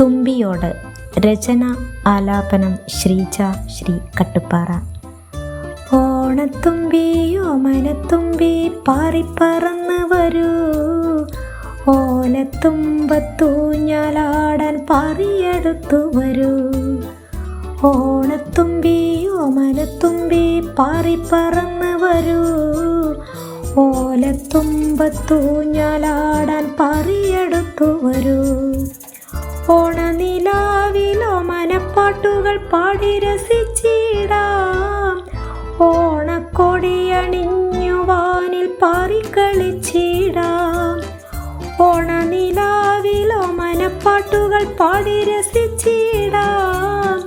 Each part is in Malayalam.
തുമ്പിയോട് രചന ആലാപനം ശ്രീജ ശ്രീ കട്ടുപ്പാറ. ഓണത്തുമ്പിയോ മനത്തുമ്പി പാറിപ്പറന്ന് വരൂ. ഓലത്തുമ്പത്തൂഞ്ഞാലാടാൻ പാറിയെടുത്തു വരൂ. ഓണത്തുമ്പിയോ മനത്തുമ്പി പാറിപ്പറന്ന് വരൂ. ഓലത്തുമ്പത്തൂഞ്ഞാലാടാൻ പാറിയെടുത്തു വരൂ. ഓണനിലാവിലോ മനപ്പാട്ടുകൾ പാടി രസിച്ചിടാം. ഓണക്കൊടിയണിഞ്ഞു വാനിൽ പാറിക്കളിച്ചിടാം ഓണനിലാവിലോ മനപ്പാട്ടുകൾ പാടി രസിച്ചിടാം.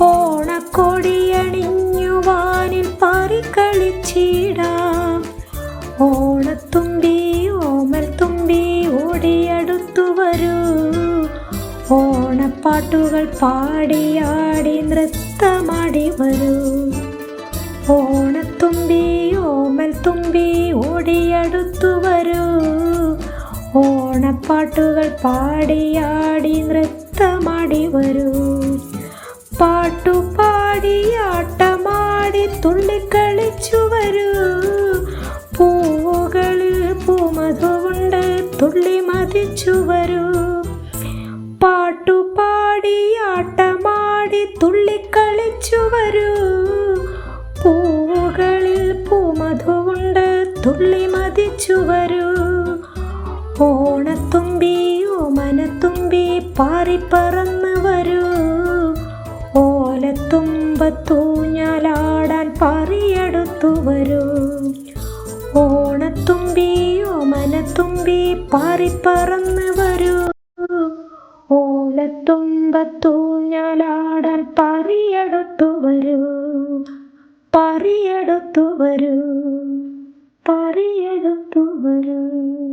ഓണക്കൊടിയണിഞ്ഞു വാനിൽ പാറിക്കളിച്ചിടാം ഓണത്തുമ്പി ഓമൽ തുമ്പി വരൂ ഓണപ്പാട്ടുകൾ പാടിയാടി നൃത്തമാടി വരൂ. ഓണത്തുമ്പി ഓമൽ തുമ്പി ഓടിയടുത്തു വരൂ. ഓണപ്പാട്ടുകൾ പാടിയാടി നൃത്തമാടി വരൂ. പാട്ടുപാടി ആട്ടമാടി തുള്ളിക്കളിച്ചു വരൂ. പൂവുകളിൽ പൂമധുണ്ട് തുള്ളി മതിച്ചു വരൂ. തുള്ളിക്കളിച്ചു വരൂ പൂവുകളിൽ പൂമധുണ്ട് തുള്ളി മതിച്ചു വരൂ ഓണത്തുമ്പി ഓമനത്തുമ്പി പാറിപ്പറന്ന് വരൂ. ഓലത്തുമ്പത്തൂഞ്ഞാലാടാൻ പാറിയെടുത്തു വരൂ. ഓണത്തുമ്പി ഓമനത്തുമ്പി പാറിപ്പറന്ന് വരൂ. ഓലത്തുമ്പത്തൂഞ്ഞാലാടാൻ പാറിയെടുത്തു വരൂ. പറിയെടുത്തു വരൂ. പറിയെടുത്തു വരൂ.